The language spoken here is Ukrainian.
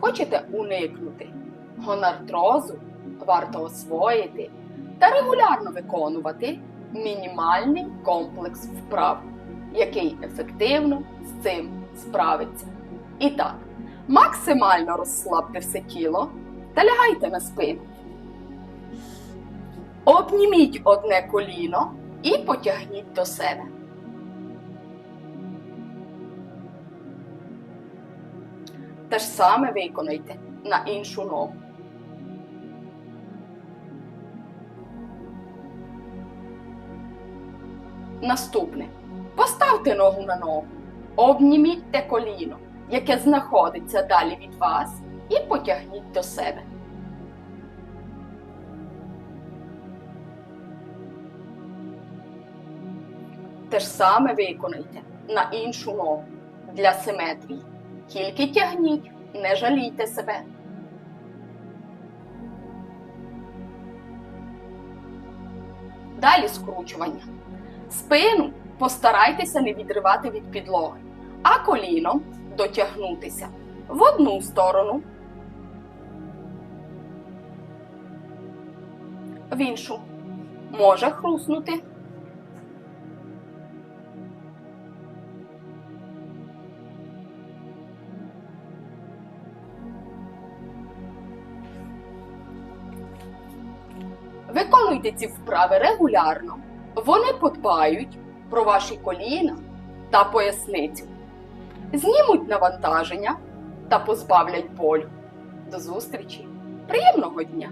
хочете уникнути гонартрозу, варто освоїти та регулярно виконувати мінімальний комплекс вправ, який ефективно з цим справиться. І так, максимально розслабте все тіло та лягайте на спину. Обніміть одне коліно і потягніть до себе. Те ж саме виконайте на іншу ногу. Наступне. Поставте ногу на ногу. Обніміть те коліно, яке знаходиться далі від вас, і потягніть до себе. Те ж саме виконайте на іншу ногу для симетрії. Тільки тягніть, не жалійте себе. Далі скручування. Спину постарайтеся не відривати від підлоги, а коліном дотягнутися в одну сторону, в іншу. Може хруснути. Виконуйте ці вправи регулярно. Вони подбають про ваші коліна та поясницю, знімуть навантаження та позбавлять болю. До зустрічі! Приємного дня!